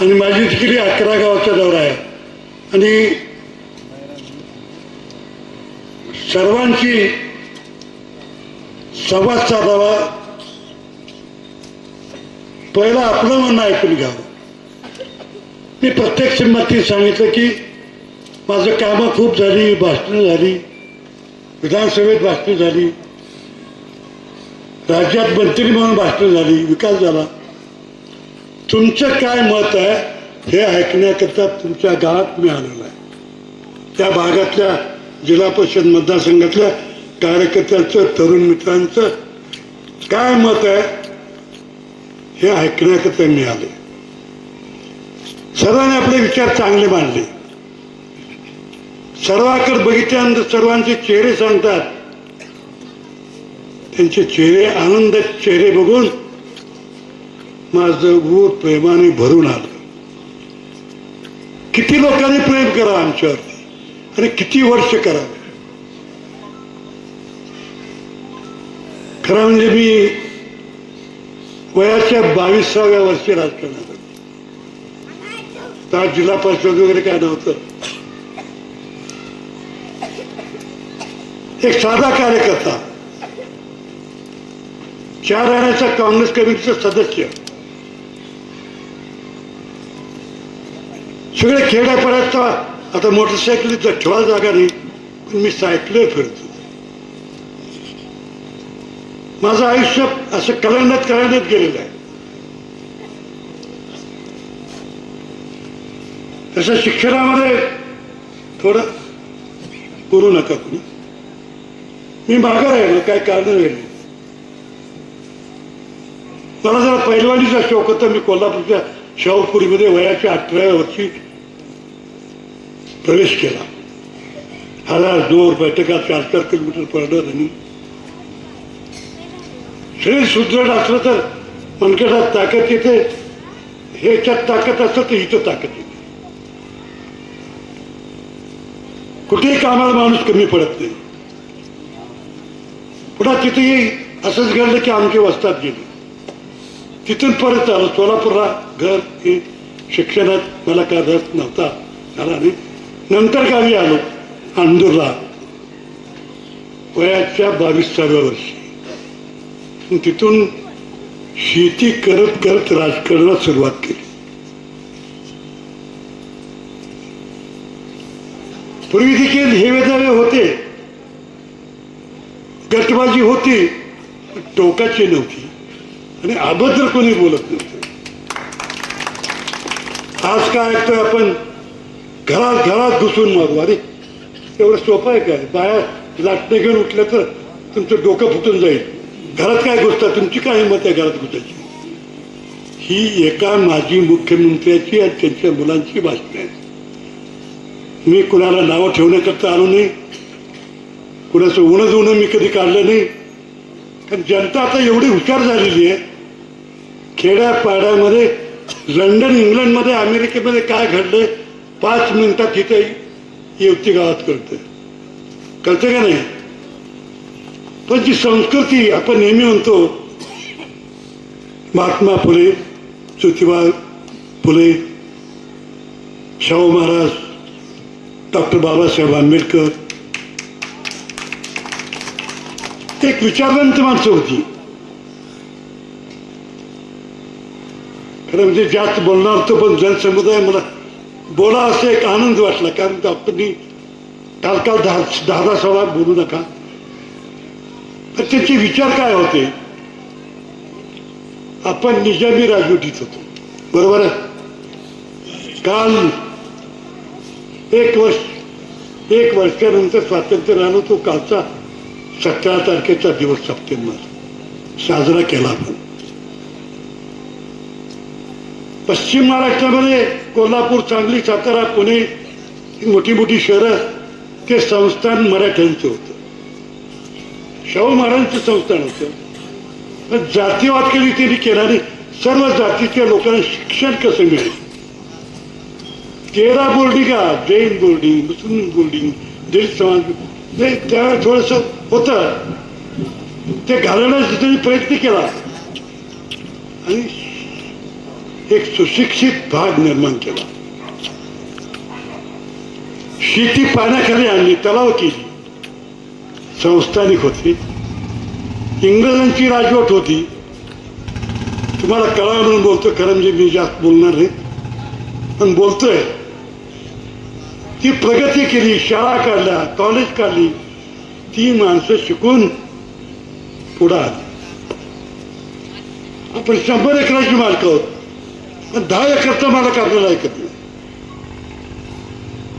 आणि माझी तिकडे अकरा गावाचा दौरा आहे. आणि सर्वांची संवाद साधावा. पहिला आपलं म्हणणं ऐकून घ्यावं. मी प्रत्येक संमती सांगितलं की माझं कामं खूप झाली भाषणं झाली विधानसभेत भाषणं झाली राज्यात मंत्री म्हणून भाषणं झाली विकास झाला. तुमचं काय मत आहे हे ऐकण्याकरता तुमच्या गावात मी आलेलो आहे. त्या भागातल्या जिल्हा परिषद मतदारसंघातल्या कार्यकर्त्यांचं तरुण मित्रांचं काय मत आहे हे ऐकण्याकरता मी आले सर्वांनी आपले विचार चांगले मांडले. सर्वाकडे बघितल्यानंतर सर्वांचे चेहरे सांगतात. त्यांचे चेहरे आनंद चेहरे बघून माझं ऊर प्रेमाने भरून आलं. किती लोकांनी प्रेम करा आमच्यावरती आणि किती वर्ष करा? खरं म्हणजे मी वयाच्या बावीसाव्या वर्षी राजकारणात त्या जिल्हा परिषद वगैरे काय नव्हतं. एक साधा कार्यकर्ता. चार राहण्याचा काँग्रेस कमिटीचं सदस्य. सगळे खेड्यापर्यंत आता मोटरसायकलीचा ठेवा जागा नाही पण मी सायकलीवर फिरतो. माझं आयुष्य असं कलांडात कलांडात गेलेलं आहे. तसं शिक्षणामध्ये थोडं करू नका तुम्ही मी माघार आहे ना काय कारण वेगळी मला जरा पैलवानीचा शौक होता मी कोल्हापूरच्या शाहूपुरीमध्ये वयाच्या अठराव्या वर्षी प्रवेश केला. हजार जोर बैठका चार चार किलोमीटर पडलं त्यांनी. शरीर सुदृढ असलं तर मनकेटात ताकद येते. ह्याच्यात ताकद असतं तर इथं ताकद येते. कुठेही कामाला माणूस कमी पडत नाही. पुन्हा तिथेही असंच घडलं की आमचे वस्तात गेले. तिथून परत आलो. सोलापूरला घर हे शिक्षणात मला काय रस नव्हता. झाला नाही. नंतर गावी आलो अंदूरला वयाच्या बावीसाव्या वर्षी. तिथून शेती करत करत राजकारणाला सुरुवात केली. पूर्वी देखील हेवेदावे होते. गटबाजी होती टोकाची नव्हती. आणि अभद्र कोणी बोलत नव्हते. आज काय ऐकतोय आपण? घरात घरात घुसून मारू. अरे एवढं सोपं आहे काय? बाया लाटणे घेऊन उठलं तर तुमचं डोकं फुटून जाईल. घरात काय घुसता तुमची काय हिंमत आहे घरात घुसायची ही एका माजी मुख्यमंत्र्याची आणि त्यांच्या मुलांची भाषण आहे. मी कुणाला नावं ठेवण्याकरता आलो नाही. कुणाचं उणं उणं मी कधी काढलं नाही. कारण जनता आता एवढी हुशार झालेली आहे. खेड्यापाड्यामध्ये लंडन इंग्लंडमध्ये अमेरिकेमध्ये काय घडलंय? पाच मिनिटात तिथे युक्ती गावात कळतं कळतं का नाही? पण जी संस्कृती आपण नेहमी म्हणतो महात्मा फुले ज्योतिबा फुले शाहू महाराज डॉक्टर बाबासाहेब आंबेडकर एक विचारवंत माणसं होती. खरं म्हणजे जास्त बोलणार होतं पण जनसमुदाय मला बोला असं एक आनंद वाटला कारण डॉक्टरनी काल दहा दहा दहा बोलू नका. तर त्यांचे विचार काय होते? आपण निजामी राजवटीत होतो. बरोबर आहे? काल एक वर्ष एक वर्षानंतर स्वातंत्र्य आलं तो कालचा सतरा तारखेचा दिवस सप्टेंबर. साजरा केला आपण. पश्चिम महाराष्ट्रामध्ये कोल्हापूर सांगली सातारा पुणे मोठी मोठी शहरं ते संस्थान मराठ्यांचं होतं. शाहू महाराजांचं संस्थान होतं. जातीवाद केली त्यांनी केला सर्व जातीच्या लोकांना शिक्षण कसं मिळेल? तेरा बोर्डिंगा जैन बोर्डिंग मुस्लिम बोर्डिंग दलित समाज त्यावेळेस थोडस होतं. ते घालवण्याचा त्यांनी प्रयत्न केला. आणि एक सुशिक्षित भाग निर्माण केला. शेती पाण्याखाली आणली तलाव केली. संस्थानिक होती. इंग्रजांची राजवट होती. तुम्हाला कळा म्हणून बोलतो खरं म्हणजे मी जास्त बोलणार नाही. पण बोलतोय. ती प्रगती केली शाळा काढल्या कॉलेज काढली. ती माणसं शिकून पुढं आली. आपण शंभर एकराची मालक आहोत. पण दहा एकरचं मला आपल्याला ऐकत नाही.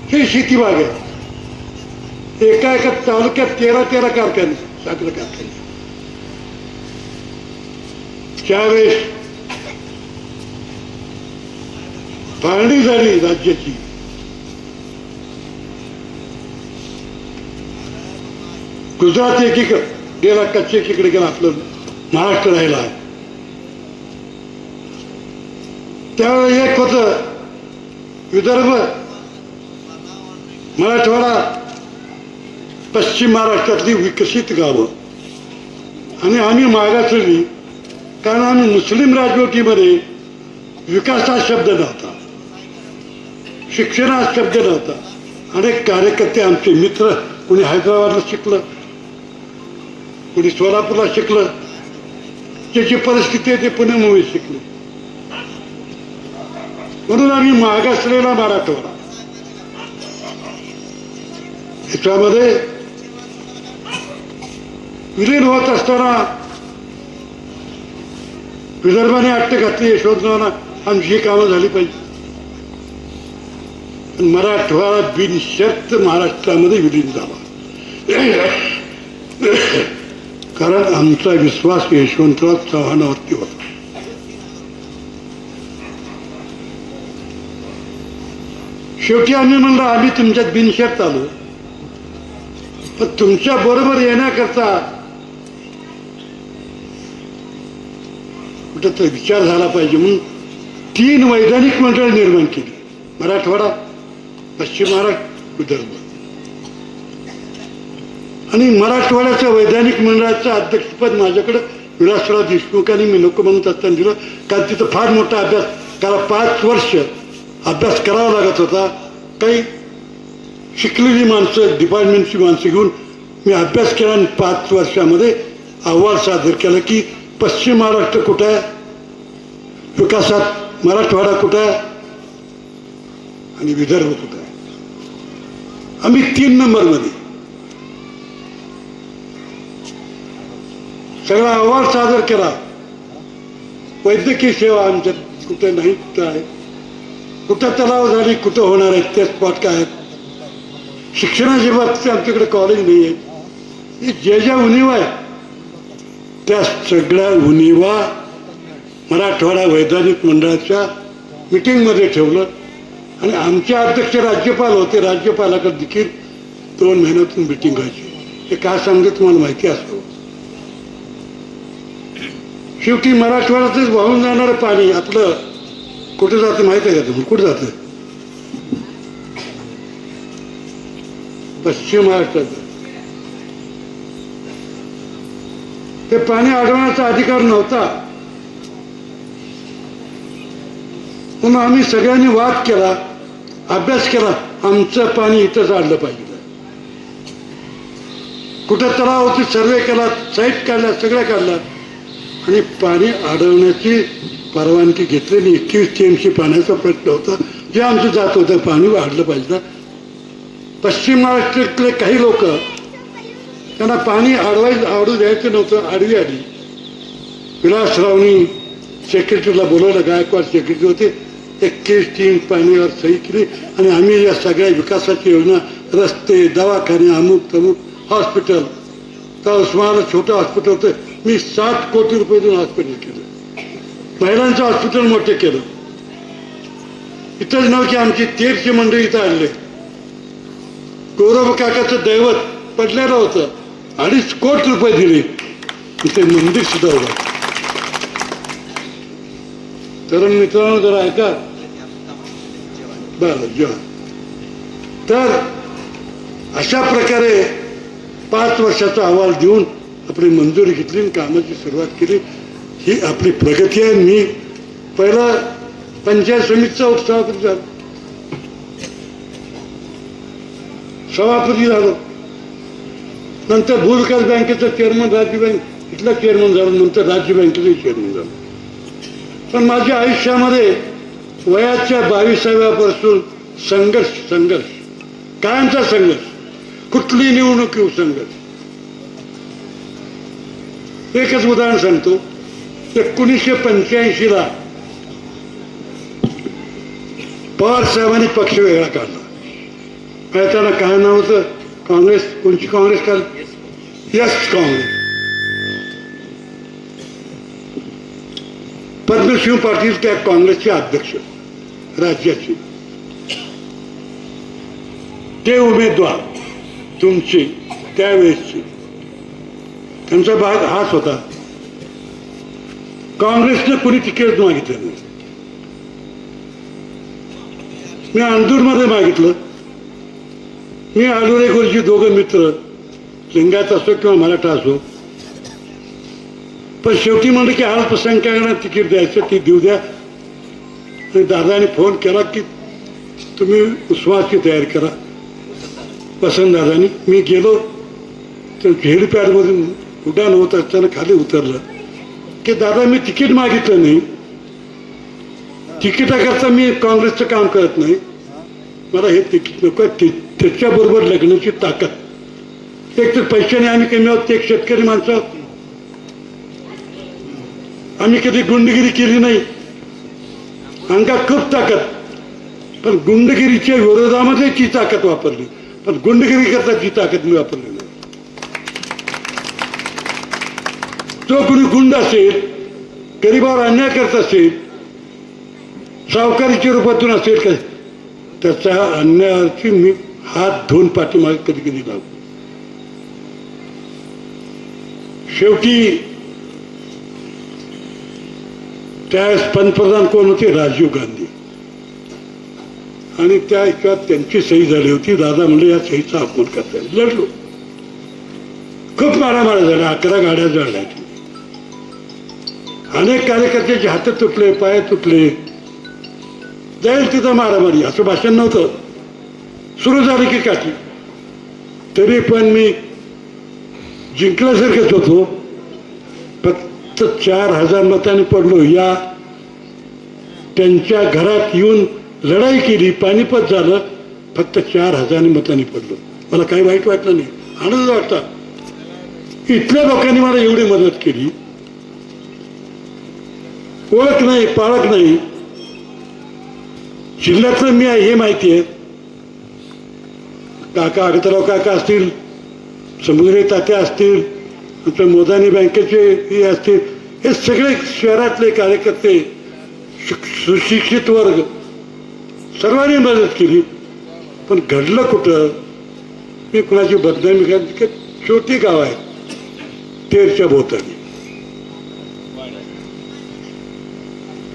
हे शेती बाग आहे. एका एका तालुक्यात तेरा तेरा कारखाने साखर कारखाने. त्यावेळेस फाळणी झाली राज्याची. गुजरात एकीकडे गेला कच्छ एकीकडे गेला आपलं महाराष्ट्र राहिला त्यावेळी एक होतं. विदर्भ. मराठवाडा. पश्चिम महाराष्ट्रातली विकसित गावं. आणि आम्ही मागासली कारण आम्ही मुस्लिम राजवटीमध्ये विकास हा शब्द नव्हता. शिक्षण हा शब्द नव्हता. अनेक कार्यकर्ते आमचे मित्र कोणी हैदराबादला शिकलं. कोणी सोलापूरला शिकलं. ज्याची परिस्थिती आहे ते पुणे मुंबईत शिकले. म्हणून आम्ही मागासलेला मराठवाडा याच्यामध्ये विलीन होत असताना विदर्भाने अट्ट घातली यशवंतरावांना आमची ही कामं झाली पाहिजे. पण मराठवाडा बिनशर्त महाराष्ट्रामध्ये विलीन झाला. कारण आमचा विश्वास यशवंतराव चव्हाणावरती होता. शेवटी आम्ही म्हणलं आम्ही तुमच्यात बिनशर्त आलो. पण तुमच्या बरोबर येण्याकरता कुठं विचार झाला पाहिजे. म्हणून तीन वैधानिक मंडळ निर्माण केली. मराठवाडा पश्चिम महाराष्ट्र विदर्भ. आणि मराठवाड्याच्या वैधानिक मंडळाचं अध्यक्षपद माझ्याकडं विलासराव देशमुखांनी मी लोक म्हणत असताना दिलं. कारण तिथं फार मोठा अभ्यास त्याला पाच वर्ष अभ्यास करावा लागत होता. काही शिकलेली माणसं डिपार्टमेंटची माणसं घेऊन मी अभ्यास केला आणि पाच वर्षामध्ये अहवाल सादर केला की पश्चिम महाराष्ट्र कुठं आहे? विकासात मराठवाडा कुठं आहे? आणि विदर्भ कुठं आहे? आम्ही तीन नंबरमध्ये. सगळा अहवाल सादर केला. वैद्यकीय सेवा आमच्यात कुठं नाही कुठं आहे. कुठं तलाव झाली कुठं होणार आहेत त्या स्पॉट काय आहेत? शिक्षणाची बाबतीत आमच्याकडे कॉलेज नाही आहे हे ज्या ज्या उणीवा आहेत त्या सगळ्या उणीवा मराठवाडा वैधानिक मंडळाच्या मिटिंगमध्ये ठेवलं. आणि आमचे अध्यक्ष राज्यपाल होते राज्यपालाकडे देखील दोन महिन्यातून मिटिंग व्हायची. हे काय सांगते तुम्हाला माहिती असावं शेवटी मराठवाड्यातच वाहून जाणारं पाणी आपलं कुठे जातं माहीत आहे का तुम्ही कुठे जातं पश्चिम महाराष्ट्रात. ते पाणी अडवण्याचा अधिकार नव्हता. म्हणून आम्ही सगळ्यांनी वाद केला अभ्यास केला आमचं पाणी इथंच आणलं पाहिजे. कुठं तलाव होती सर्वे केला साईट काढल्या सगळ्या काढल्या आणि पाणी अडवण्याची परवानगी घेतलेली एकवीस टी एम पाण्याचा प्रश्न होता. जे आमचं जात होतं पाणी वाढलं पाहिजे. पश्चिम महाराष्ट्रातले काही लोक त्यांना पाणी अडवाय आडू द्यायचं नव्हतं आडवी आली. विलासरावनी सेक्रेटरीला बोलवलं गायकवाड सेक्रेटरी होते. एकवीस टीम पाणीवर सही केली आणि आम्ही या सगळ्या विकासाची योजना रस्ते दवाखाने अमुक तमुक हॉस्पिटल तर उस्मानाला छोटं हॉस्पिटल होतं. मी साठ कोटी रुपये देऊन हॉस्पिटल केलं. महिलांचं हॉस्पिटल मोठे केलं. इथंच नव्हती आमची तेरची मंडळी इथं आणले. गौरव काकाचं दैवत पडलेलं होतं. अडीच कोटी रुपये दिले. इथे मंदिर सुद्धा होतं तर मित्रांनो जरा ऐका. बरं जेव्हा तर अशा प्रकारे पाच वर्षाचा अहवाल देऊन आपली मंजुरी घेतली आणि कामाची सुरुवात केली. ही आपली प्रगती आहे मी पहिला पंचायत समितीचा उपसभापती झालो. सभापती झालो. नंतर भूविकास बँकेचा चेअरमन राज्य बँक इथला चेअरमन झालो. नंतर राज्य बँकेचा चेअरमन झालो. पण माझ्या आयुष्यामध्ये वयाच्या बावीसाव्यापासून संघर्ष संघर्ष. कायमचा संघर्ष. कुठली निवडणूक येऊ संघर्ष? एकच उदाहरण सांगतो. एकोणीसशे पंच्याऐंशीला पवार साहेबांनी पक्ष वेगळा काढला आणि त्याला काय नाव होतं काँग्रेस कोणची काँग्रेस काल यस काँग्रेस पद्मशिव पाटील त्या काँग्रेसचे अध्यक्ष राज्याचे ते उमेदवार तुमचे त्यावेळेसचे त्यांचा भाग हाच होता काँग्रेसनं कोणी तिकीट मागितलं नाही? मी अंदूरमध्ये मागितलं. मी आलुरे गुरुजी दोघं मित्र लिंगायत असो किंवा मराठा असो. पण शेवटी म्हणलं की अल्पसंख्याकांना तिकीट द्यायचं ती देऊ द्या. आणि दादाने फोन केला की तुम्ही उस्वासची तयारी करा. वसंत दादानी मी गेलो. तर हेलिपॅडमधून उड्डाण होत असताना खाली उतरलं. की दादा मी तिकीट मागितलं नाही. तिकिटाकरता मी काँग्रेसचं काम करत नाही. मला हे तिकीट नको त्याच्याबरोबर लग्नाची ताकद. एक तर पैशाने आम्ही कमी आहोत. ते एक शेतकरी माणसं आहोत. आम्ही कधी गुंडगिरी केली नाही. अंगा खूप ताकद. पण गुंडगिरीच्या विरोधामध्ये ती ताकद वापरली. पण गुंडगिरी करता ती ताकद मी वापरली नाही. जो कोणी गुंड असेल गरिबावर अन्याय करत असेल सावकारीच्या रूपातून असेल का त्याचा अन्यायाची मी हात धुवून पाठीमागे कधी कधी लागतो शेवटी त्यावेळेस पंतप्रधान कोण होते? राजीव गांधी. आणि त्या एका त्यांची सही झाली होती. दादा म्हणले या सहीचा अपमान करता लढलो. खूप मारामाऱ्या झाल्या. अकरा गाड्या जळल्या. अनेक कार्यकर्त्याचे हात तुटले पाय तुटले. जाईल तिथं मारामारी. असं भाषण नव्हतं. सुरू झालं की काठी तरी पण मी जिंकल्यासारखंच होतो. फक्त चार हजार मतांनी पडलो. या त्यांच्या घरात येऊन लढाई केली. पानिपत झालं. फक्त चार हजारांनी मतांनी पडलो. मला काही वाईट वाटलं नाही. आनंद वाटता इथल्या लोकांनी मला एवढी मदत केली. ओळख नाही पाळख नाही. जिल्ह्यातलं मी आहे हे माहिती आहे. काका अगतराव काका असतील समुद्री तात्या असतील आमच्या मोदानी बँकेचे हे असतील हे सगळे शहरातले कार्यकर्ते सुशिक्षित वर्ग सर्वांनी मदत केली. पण घडलं कुठं? मी कुणाची बदनामी छोटी गाव आहे तेरच्या भोवताली.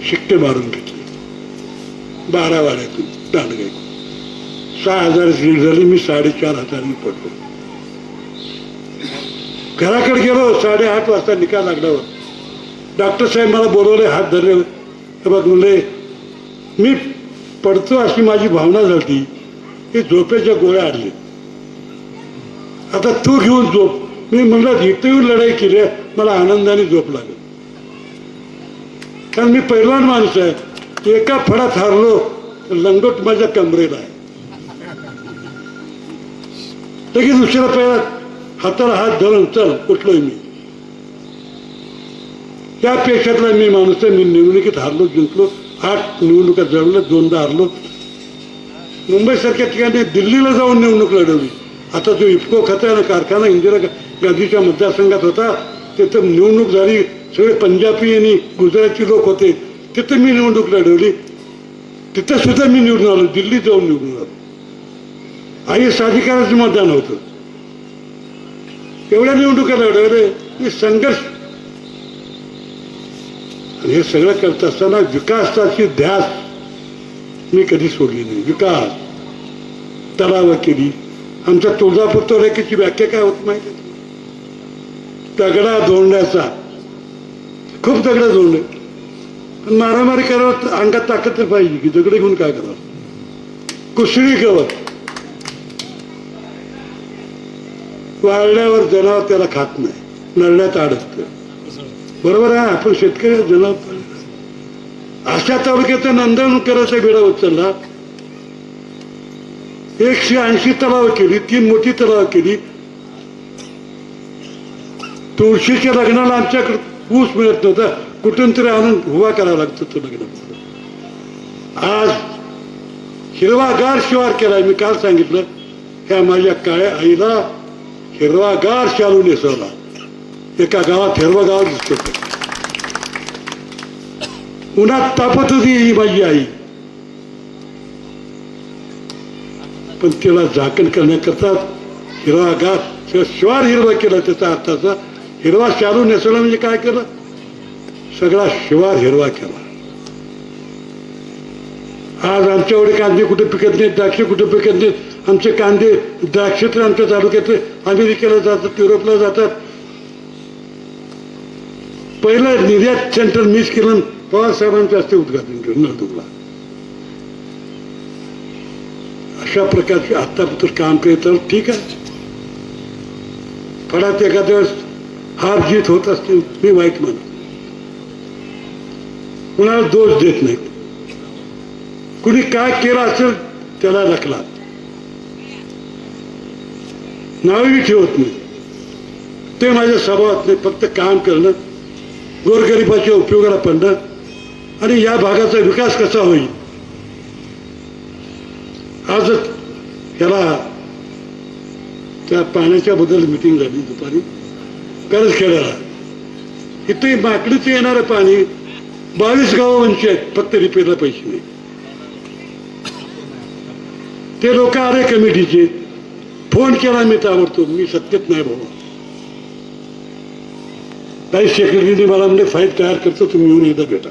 शिट्टे मारून घेतले. बारा वाड्यातून दांडगाई सहा हजार सीट झाली मी साडेचार हजारांनी पडलो. घराकडे गेलो साडेआठ वाजता निकाल लागल्यावर. डॉक्टर साहेब मला बोलवले हात धरले. बघ म्हणले मी पडतो अशी माझी भावना झाली की झोपेच्या गोळ्या आणले आता तू घेऊन झोप. मी म्हणलं इथं येऊन लढाई केली मला आनंदाने झोप लागेल. कारण मी पैलवान माणूस आहे. एका फडात हारलो तर लंगोट माझ्या कमरेला आहे. लगेच दुसऱ्या पहिला हाताला हात धरून चल उठलोय मी. त्या पेशातला मी माणूस आहे. मी निवडणुकीत हारलो जिंकलो. आठ निवडणुका जळवल्या दोनदा हरलो. मुंबईसारख्या ठिकाणी दिल्लीला जाऊन निवडणूक लढवली. आता जो इफको खताना कारखाना इंदिरा गांधीच्या मतदारसंघात होता तिथं निवडणूक झाली. सगळे पंजाबी आणि गुजराती लोक होते. तिथं मी निवडणूक लढवली. तिथं सुद्धा मी निवडून आलो. दिल्लीत जाऊन निवडून आलो. आई साधिकाराचं मतदान होतं. एवढ्या निवडणुका लढवले मी संघर्ष. आणि हे सगळं करत असताना विकासाची ध्यास मी कधी सोडली नाही. विकास. तलाव केली. आमच्या तुळजापूर तोरेकीची व्याख्या काय होत माहिती दगडा जोडण्याचा खूप दगड जोडले पण मारामारी करावं अंगात ताकद तर पाहिजे की दगड घेऊन काय करावं? कुसळी गवत वाळल्यावर जनावर त्याला खात नाही. नळण्यात अडकतं बरोबर आहे आपण शेतकरी जनावर अशा तालुक्याचा नंदन करायचा उचलला. एकशे ऐंशी तलाव केली तीन मोठी तलाव केली. तुळशीच्या लग्नाला आमच्याकडे ऊस मिळत नव्हता. कुठून तरी आणून उभा करावा लागतो तो लग्न आज हिरवागार शिवार केलाय मी काल सांगितलं. ह्या माझ्या काळ्या आईला हिरवागार शालू नेसवला. एका गावात हिरवं गाव दिसत. होतं. उन्हात तापत होती ही माझी आई. पण तिला झाकण करण्याकरता हिरवागार शिवार हिरवा केला त्याचा अर्थाचा हिरवा शालू नेसवला म्हणजे काय केलं? सगळा शिवार हिरवा केला. आज आमच्याकडे कांदे कुठे पिकत नाहीत द्राक्ष कुठे पिकत नाहीत? आमचे कांदे द्राक्ष तर आमच्या तालुक्यातले अमेरिकेला जातात युरोपला जातात. पहिलं निर्यात सेंटर मिस केलं पवार साहेबांच्या हस्ते उद्घाटन केलं नळदुर्गला अशा प्रकारचे आत्तापत्र काम केलं तर ठीक आहे. फळात एखाद्या वेळेस हार जीत होत असते मी वाईट मान कुणाला दोष देत नाहीत. कुणी काय केलं असेल त्याला लकला नावही ठेवत नाही. ते माझ्या स्वभावात नाही फक्त काम करणं गोरगरिबाच्या उपयोगाला पडणं आणि या भागाचा विकास कसा होईल? आजच ह्याला त्या पाण्याच्या बद्दल मिटिंग झाली दुपारी. गरज खेळायला इथे माकडीचं येणारं पाणी बावीस गावं वंचित आहेत फक्त रिपेअरला पैसे नाही. ते लोक आरे कमिटीचे फोन केला मी ताबडतोब मी सत्तेत नाही भाऊ. काही सेक्रेटरीने मला म्हणजे फाईल तयार करतो तुम्ही येऊन एकदा भेटा.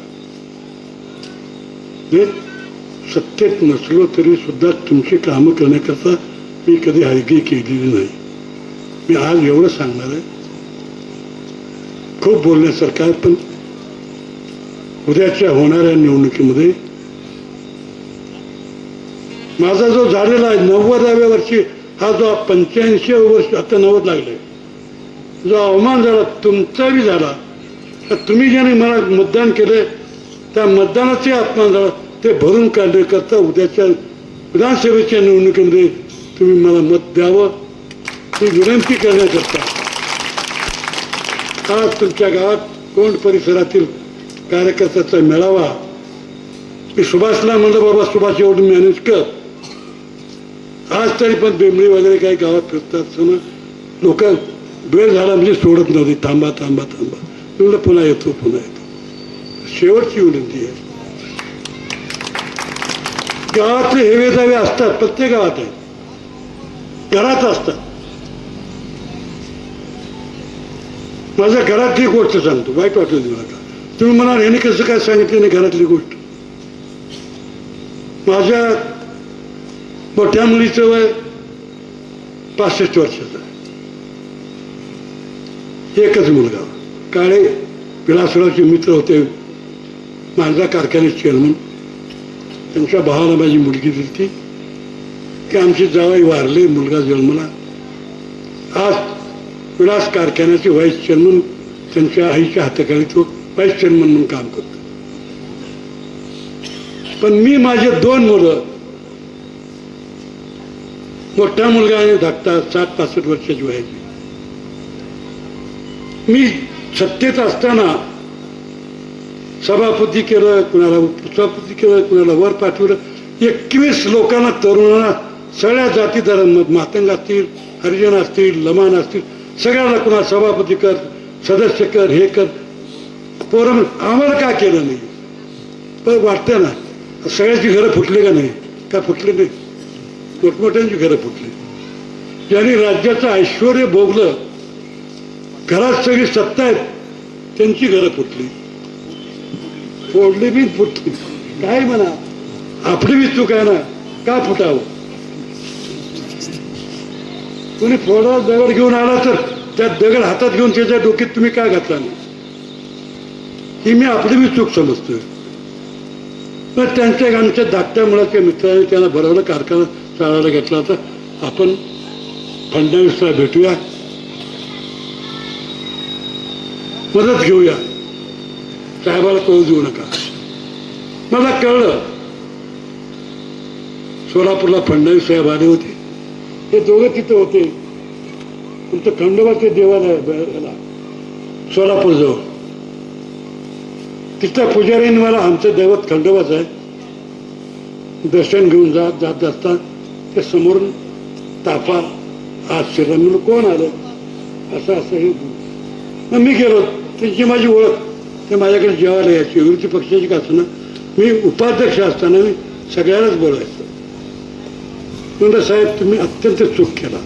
हे सत्तेत नसलो तरी सुद्धा तुमची कामं करण्याकरता मी कधी हलगी केलेली नाही. मी आज एवढं सांगणार आहे खूप बोलण्यासारखं आहे पण उद्याच्या होणाऱ्या निवडणुकीमध्ये माझा जो झालेला आहे नव्वदाव्या वर्षी हा जो पंच्याऐंशी वर्ष आता नव्वद लागले. जो अवमान झाला तुमचा बी झाला. तर तुम्ही ज्याने मला मतदान केले त्या मतदानाचे अपमान झाला ते भरून काढण्याकरता उद्याच्या विधानसभेच्या निवडणुकीमध्ये तुम्ही मला मत द्यावं ही विनंती करण्याकरता. आज तुमच्या गावात कोण परिसरातील कार्यकर्त्याचा मेळावा? मी सुभाषला म्हणलं बाबा सुभाष एवढं मॅनेज कर. आज तरी पण बेंबळी वगैरे काही गावात फिरतात ना लोक वेळ झाला म्हणजे सोडत नव्हती. थांबा थांबा थांबा. म्हणलं पुन्हा येतो पुन्हा येतो. शेवटची विनंती आहे. गावातले हेवे दावे असतात प्रत्येक गावात आहे. घरात असतात. माझ्या घरातली गोष्ट सांगतो वाईट वाटलं मला. का तुम्ही म्हणाल ह्याने कसं काय सांगितलं नाही घरातली गोष्ट? माझ्या मोठ्या मुलीचं वय पासष्ट वर्षाचं आहे. एकच मुलगा. काळे विलासरावचे मित्र होते माझा कारखान्यात चेअरमन त्यांच्या भावाला माझी मुलगी दिली ती की आमची जावाई वारले मुलगा जन्मला. आज विलास कारखान्याचे व्हाईस चेअरमन त्यांच्या आईच्या हाताखाली तो व्हाईस चेअरमन म्हणून काम करतो. पण मी माझे दोन मुलं मोठा मुलगा आणि धाकटा साठ पासष्ट वर्षाची व्हायची मी सत्तेत असताना सभापती केलं कुणाला उपसभापती केलं कुणाला वर पाठवलं. एकवीस लोकांना तरुणांना सगळ्या जाती धर्म मातंग असतील हरिजन असतील लमान असतील सगळ्यांना कुणा सभापती कर सदस्य कर हे कर. पोरं आम्हाला का केलं नाही? पण वाटतं ना सगळ्याची घरं फुटले का नाही? का फुटले नाही? मोठमोठ्यांची घरं फुटली. ज्यांनी राज्याचं ऐश्वर भोगलं घरात सगळी सत्ता आहेत त्यांची घरं फुटली. फोडली बी फुटली. काय म्हणा? आपली बी चूक आहे ना का फुटावं? कोणी थोडा दगड घेऊन आला तर त्या दगड हातात घेऊन त्याच्या डोक्यात तुम्ही काय घातला? नाही ही मी आपली मी चूक समजतोय. पण त्यांच्या आमच्या धाकट्या मुलाच्या मित्राने त्यांना बरोबर कारखाना चालायला घेतला होता. आपण फडणवीसला भेटूया. मदत घेऊया. साहेबाला कळू देऊ नका. मला कळलं. सोलापूरला फडणवीस साहेब आले होते. हे दोघं तिथं होते. तुमचं खंडोबाचे देवालय आहे सोलापूरजवळ. तिथं सोलापूर तिथल्या पुजारीने मला आमचं दैवत खंडोबाच आहे. दर्शन घेऊन जात जात. असता ते समोरून ताफा आज शिरला म्हणून कोण आलं? असं असं हे. मग मी गेलो. त्यांची माझी ओळख. ते माझ्याकडे जेवायला यायची. विरोधी पक्षाची का असताना मी उपाध्यक्ष असताना मी सगळ्यांनाच बोलायचं म्हणलं साहेब तुम्ही अत्यंत चूक केला.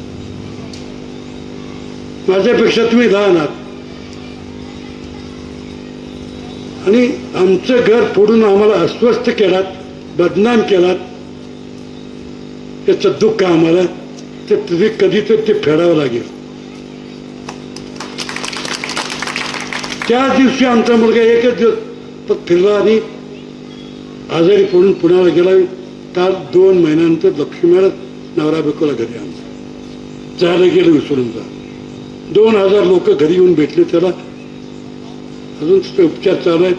माझ्यापेक्षा तुम्ही लहान आहात. आणि आमचं घर फोडून आम्हाला अस्वस्थ केलात बदनाम केलात. याचं दुःख आम्हाला ते तुम्ही कधीतरी ते फेडावं लागेल. त्या दिवशी आमचा मुलगा एकच दिवस फिरला आणि आजारी पडून पुण्याला गेला. तर दोन महिन्यानंतर लक्ष्मीला नवरा बायकोला घरी आणला. जायला गेलं विसरून जा दोन हजार लोक घरी येऊन भेटले त्याला. अजून उपचार चालू आहेत.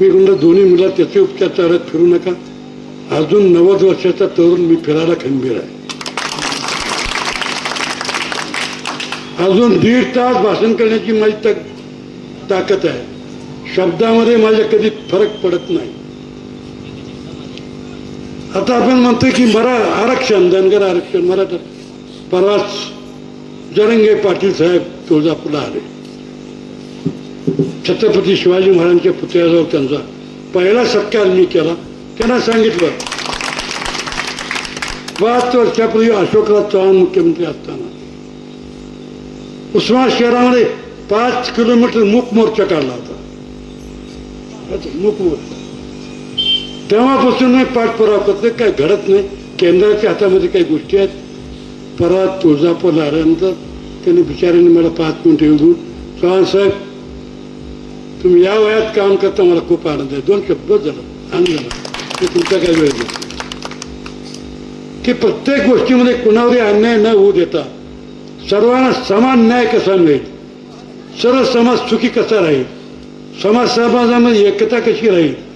मी म्हणलं दोन्ही मुला त्याचे उपचार चालू आहेत फिरू नका. अजून नव्वद वर्षाचा तरुण मी फिरायला खंबीर आहे. अजून दीड तास भाषण करण्याची माझी ताकद आहे. शब्दामध्ये माझ्या कधी फरक पडत नाही. आता आपण म्हणतोय की मरा आरक्षण धनगर आरक्षण मराठा. परवाच जरंगे पाटील साहेब तुळजापूरला आले. छत्रपती शिवाजी महाराजांच्या पुतळ्याजवळ त्यांचा पहिला सत्कार मी केला. त्यांना सांगितलं पाच वर्षापूर्वी अशोकराव चव्हाण मुख्यमंत्री असताना. उस्मान शहरामध्ये पाच किलोमीटर मूक मोर्चा काढला होता. अच्छा, मूक मोर्चा. तेव्हापासून पाठ पाठपुरावा करते काही घडत नाही. केंद्राच्या हातामध्ये काही गोष्टी आहेत. परवा तुळजापूरला आल्यानंतर त्यांनी बिचाऱ्यांनी मला पाच मिनिटं येऊन चव्हाण साहेब तुम्ही या वयात काम करता मला खूप आनंद आहे. दोन शब्द झाला आनंद झाला. ते तुमचा काय वेळ देतो की प्रत्येक गोष्टीमध्ये कुणावरही अन्याय न होऊ देता सर्वांना समान न्याय कसा मिळेल? सर्व समाज सुखी कसा राहील? समाज समाजामध्ये एकता कशी राहील?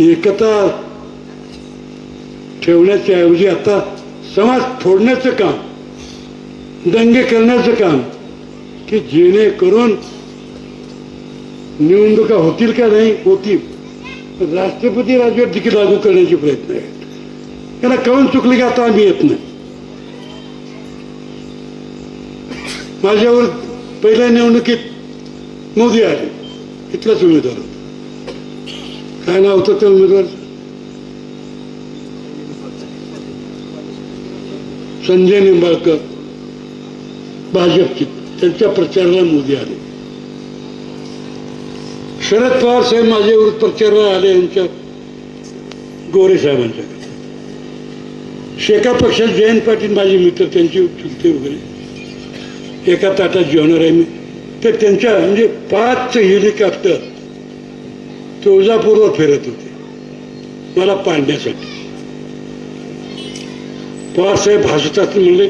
एकता ठेवण्याच्या ऐवजी आता समाज फोडण्याचं काम दंगे करण्याचं काम की जेणेकरून निवडणुका होतील का नाही होतील. राष्ट्रपती राजवट देखील लागू करण्याचे प्रयत्न आहेत. त्याला कळून चुकले की आता आम्ही येत नाही. माझ्यावर पहिल्या निवडणुकीत मोदी आले. इथलाच उमेदवार होता. काय नाव होतं त्या उमेदवार संजय निंबाळकर भाजपची त्यांच्या प्रचाराला मोदी आले शरद पवार साहेब माझ्यावर प्रचाराला आले यांच्या गोरे साहेबांच्याकडे शेका पक्षात जयंत पाटील माझे मित्र त्यांचे चुलते वगैरे एका ताटात जेवणार आहे मी तर त्यांच्या म्हणजे पाच हेलिकॉप्टर तुळजापूरवर फिरत होते. मला पाडण्यासाठी पवारसाहेब हसतात म्हणले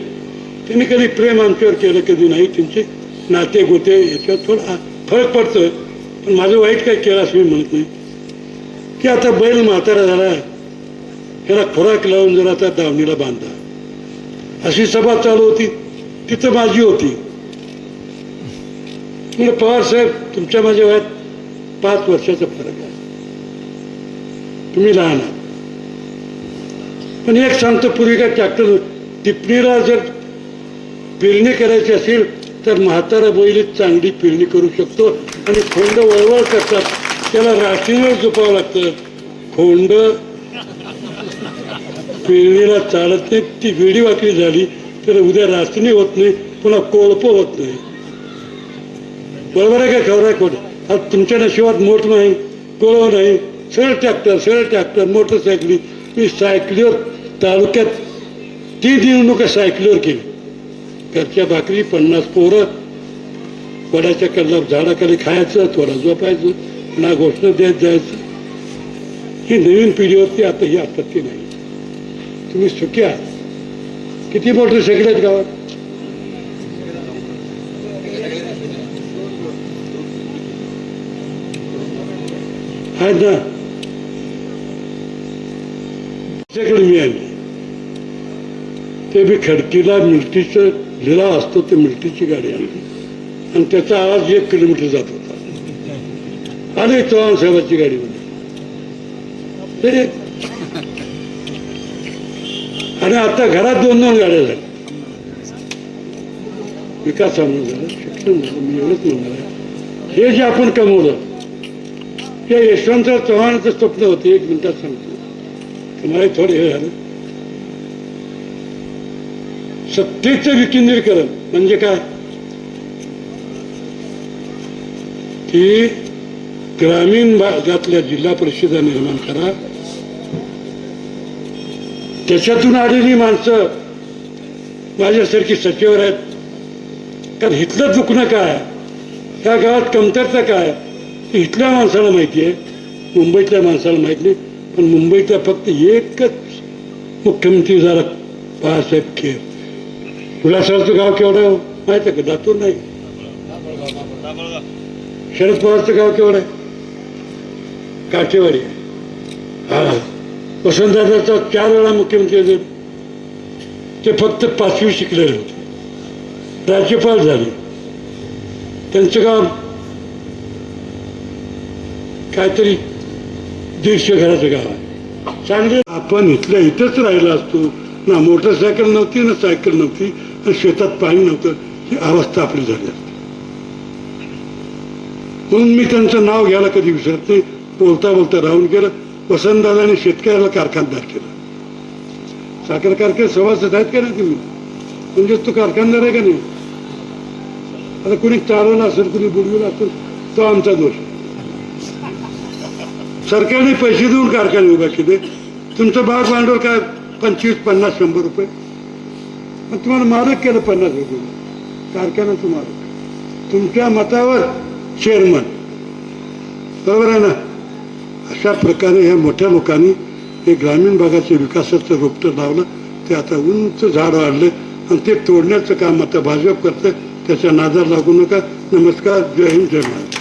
त्यांनी कधी प्रेम आमच्यावर केलं कधी नाही? त्यांचे नाते गोते याच्यावर थोडा फरक पडतं. पण माझं वाईट काय केलं असं मी म्हणत नाही. की आता बैल म्हातारा झाला त्याला खोराक लावून जरा आता दावणीला बांधा. अशी सभा चालू होती तिथं माझी होती. म्हणजे पवार साहेब तुमच्या माझ्या वयात पाच वर्षाचा फरक आहे. तुम्ही लहान आहात. पण एक सांगतो पूर्वी काय ट्रॅक्टर टिपणीला जर पेरणी करायची असेल तर म्हातारा बैल चांगली पेरणी करू शकतो आणि खोंड वळवळ करतात. त्याला राशीवर झोपावं लागतं. खोंड पेरणीला चालत नाही ती वेडी वाकडी झाली तर उद्या रासणी होत नाही पुन्हा कोळप होत नाही. बरोबर आहे का खबर आहे कोण? आज तुमच्या नशिबात मोठ नाही गोळव नाही. सरळ ट्रॅक्टर सरळ ट्रॅक्टर मोटरसायकली मी सायकलीवर तालुक्यात ती निवडणुका सायकलीवर केली. घरच्या भाकरी पन्नास पोरं वडाच्या कल्ला झाडाखाली खायचं थोडं झोपायचं ना घोषणा देत जायचं. ही नवीन पिढीवरती आता ही आपत्ती नाही. तुम्ही सुखी आहात. किती मोटरसायकल आहेत गावात? आहेत ना त्याच्याकडे मी ते बी खडकीला मिल्टीचं लिलाव असतो ते मिल्टीची गाडी आणली आणि त्याचा आवाज एक किलोमीटर जात होता आणि चव्हाण साहेबाची गाडी म्हणजे आणि आता घरात दोन दोन गाड्या झाल्या विकास चांगला झाला शिक्षण झालं मी एवढंच म्हणणार हे जे आपण कमवलं त्या यशवंतराव चव्हाणाचं स्वप्न होते. एक मिनिटात सांगतो. तुम्हाला थोडं हे झालं सत्तेचं विकेंद्रीकरण म्हणजे काय? की ग्रामीण भागातल्या जिल्हा परिषदा निर्माण करा. त्याच्यातून आलेली माणसं माझ्यासारखी सचिवर आहेत. कारण इथलं दुखणं काय? ह्या गावात कमतरता काय? इथल्या माणसाला माहिती आहे. मुंबईतल्या माणसाला माहिती नाही. पण मुंबईतला फक्त एकच मुख्यमंत्री झाला बाळासाहेब खेर. विलासरावचं गाव केवढं आहे हो? माहिती आहे का? लातूर नाही. शरद पवारचं गाव केवढं आहे? काठेवाडी हा. वसंतदादाचा चार वेळा मुख्यमंत्री होते. ते फक्त पाचवी शिकलेले होते. राज्यपाल झाले. त्यांचं गाव काहीतरी दीडशे घराचं गाव आहे. चांगले आपण इथल्या इथंच राहिला असतो. ना मोटरसायकल नव्हती ना सायकल नव्हती आणि शेतात पाणी नव्हतं. ही अवस्था आपली झाली असते. म्हणून मी त्यांचं नाव घ्यायला कधी विसरत नाही. बोलता बोलता राहून गेलं. वसंतदादाने शेतकऱ्याला कारखानदार केलं. साखर कारखाने सभासद आहेत का नाही तुम्ही? म्हणजे तो कारखानदार आहे का नाही? आता कुणी चालवला असेल कुणी बुडविला असेल तो आमचा दोष आहे. सरकारने पैसे देऊन कारखाने उभे केले. तुमचं भाग भांडवल काय? पंचवीस पन्नास शंभर रुपये. मग तुम्हाला मारक केलं पन्नास रुपये. कारखान्याचं मारक तुमच्या मतावर चेअरमन बरोबर आहे ना? अशा प्रकारे ह्या मोठ्या लोकांनी हे ग्रामीण भागाच्या विकासाचं रोपटं लावलं. ते आता उंच झाड वाढलं आणि ते तोडण्याचं काम आता भाजप करतं. त्याच्या नादार लागू नका. नमस्कार. जय हिंद जय महाराज